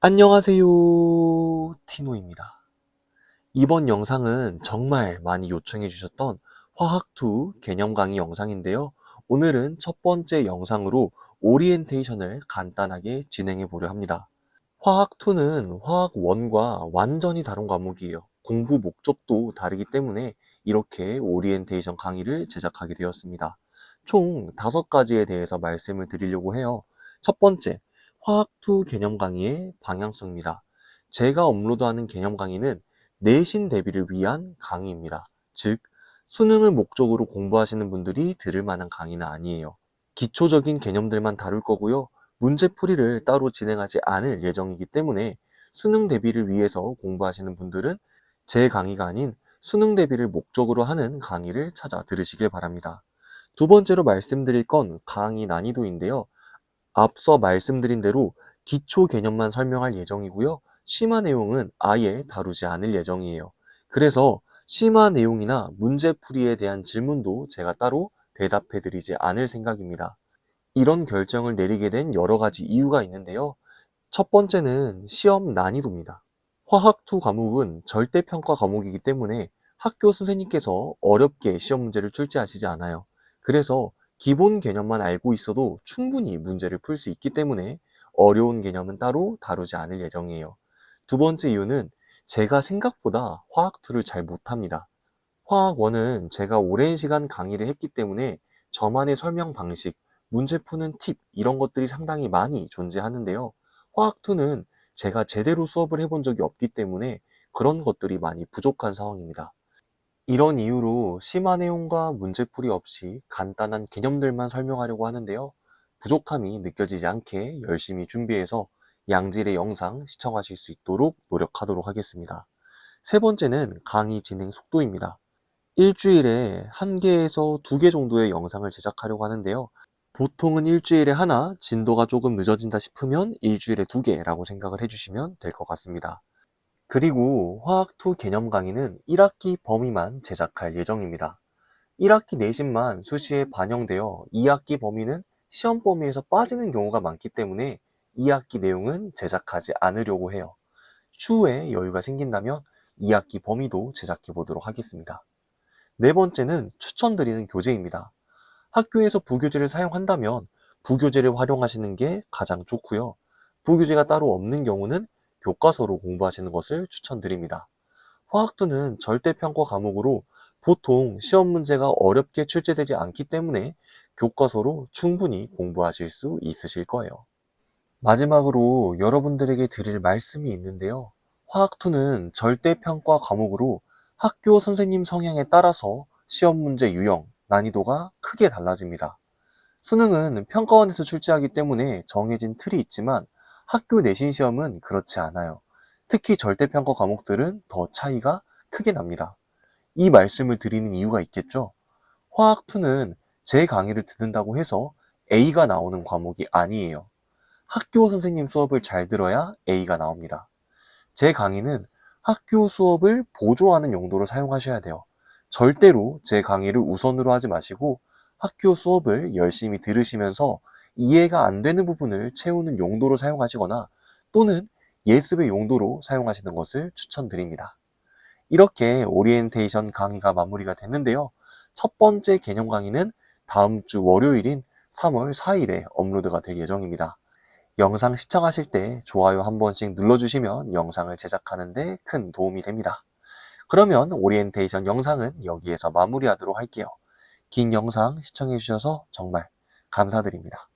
안녕하세요. 티노입니다. 이번 영상은 정말 많이 요청해 주셨던 화학2 개념 강의 영상인데요. 오늘은 첫 번째 영상으로 오리엔테이션을 간단하게 진행해 보려 합니다. 화학2는 화학 1과 완전히 다른 과목이에요. 공부 목적도 다르기 때문에 이렇게 오리엔테이션 강의를 제작하게 되었습니다. 총 다섯 가지에 대해서 말씀을 드리려고 해요. 첫 번째, 화학2 개념 강의의 방향성입니다. 제가 업로드하는 개념 강의는 내신 대비를 위한 강의입니다. 즉, 수능을 목적으로 공부하시는 분들이 들을 만한 강의는 아니에요. 기초적인 개념들만 다룰 거고요. 문제 풀이를 따로 진행하지 않을 예정이기 때문에 수능 대비를 위해서 공부하시는 분들은 제 강의가 아닌 수능 대비를 목적으로 하는 강의를 찾아 들으시길 바랍니다. 두 번째로 말씀드릴 건 강의 난이도인데요. 앞서 말씀드린 대로 기초 개념만 설명할 예정이고요. 심화 내용은 아예 다루지 않을 예정이에요. 그래서 심화 내용이나 문제풀이에 대한 질문도 제가 따로 대답해 드리지 않을 생각입니다. 이런 결정을 내리게 된 여러 가지 이유가 있는데요. 첫 번째는 시험 난이도입니다. 화학2 과목은 절대평가 과목이기 때문에 학교 선생님께서 어렵게 시험 문제를 출제하시지 않아요. 그래서 기본 개념만 알고 있어도 충분히 문제를 풀 수 있기 때문에 어려운 개념은 따로 다루지 않을 예정이에요. 두 번째 이유는 제가 생각보다 화학2를 잘 못합니다. 화학1은 제가 오랜 시간 강의를 했기 때문에 저만의 설명 방식, 문제 푸는 팁, 이런 것들이 상당히 많이 존재하는데요. 화학2는 제가 제대로 수업을 해본 적이 없기 때문에 그런 것들이 많이 부족한 상황입니다. 이런 이유로 심화 내용과 문제풀이 없이 간단한 개념들만 설명하려고 하는데요. 부족함이 느껴지지 않게 열심히 준비해서 양질의 영상 시청하실 수 있도록 노력하도록 하겠습니다. 세 번째는 강의 진행 속도입니다. 일주일에 한 개에서 두 개 정도의 영상을 제작하려고 하는데요. 보통은 일주일에 하나, 진도가 조금 늦어진다 싶으면 일주일에 두 개라고 생각을 해주시면 될 것 같습니다. 그리고 화학2 개념 강의는 1학기 범위만 제작할 예정입니다. 1학기 내신만 수시에 반영되어 2학기 범위는 시험 범위에서 빠지는 경우가 많기 때문에 2학기 내용은 제작하지 않으려고 해요. 추후에 여유가 생긴다면 2학기 범위도 제작해 보도록 하겠습니다. 네 번째는 추천드리는 교재입니다. 학교에서 부교재를 사용한다면 부교재를 활용하시는 게 가장 좋고요. 부교재가 따로 없는 경우는 교과서로 공부하시는 것을 추천드립니다. 화학투는 절대평가 과목으로 보통 시험 문제가 어렵게 출제되지 않기 때문에 교과서로 충분히 공부하실 수 있으실 거예요. 마지막으로 여러분들에게 드릴 말씀이 있는데요. 화학2는 절대평가 과목으로 학교 선생님 성향에 따라서 시험 문제 유형, 난이도가 크게 달라집니다. 수능은 평가원에서 출제하기 때문에 정해진 틀이 있지만 학교 내신 시험은 그렇지 않아요. 특히 절대평가 과목들은 더 차이가 크게 납니다. 이 말씀을 드리는 이유가 있겠죠? 화학2는 제 강의를 듣는다고 해서 A가 나오는 과목이 아니에요. 학교 선생님 수업을 잘 들어야 A가 나옵니다. 제 강의는 학교 수업을 보조하는 용도로 사용하셔야 돼요. 절대로 제 강의를 우선으로 하지 마시고 학교 수업을 열심히 들으시면서 이해가 안 되는 부분을 채우는 용도로 사용하시거나 또는 예습의 용도로 사용하시는 것을 추천드립니다. 이렇게 오리엔테이션 강의가 마무리가 됐는데요. 첫 번째 개념 강의는 다음 주 월요일인 3월 4일에 업로드가 될 예정입니다. 영상 시청하실 때 좋아요 한 번씩 눌러주시면 영상을 제작하는데 큰 도움이 됩니다. 그러면 오리엔테이션 영상은 여기에서 마무리하도록 할게요. 긴 영상 시청해주셔서 정말 감사드립니다.